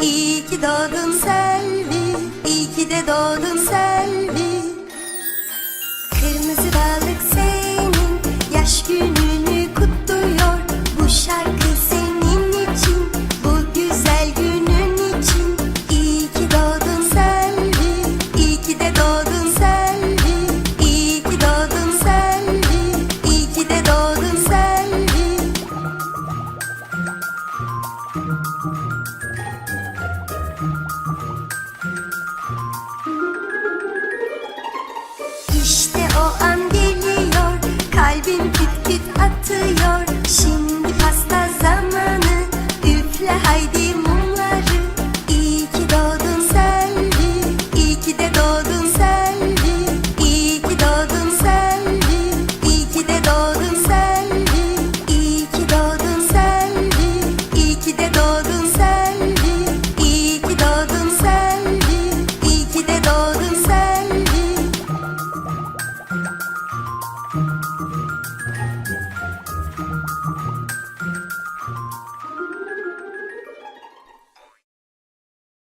İyi ki doğdun Selvi, iyi ki de doğdun Selvi. Kırmızı balık senin yaş gününü kutluyor. Bu şarkı senin için, bu güzel günün için. İyi ki doğdun Selvi, iyi ki de doğdun Selvi. İyi ki doğdun Selvi, iyi ki de doğdun Selvi. O an geliyor Kalbim küt küt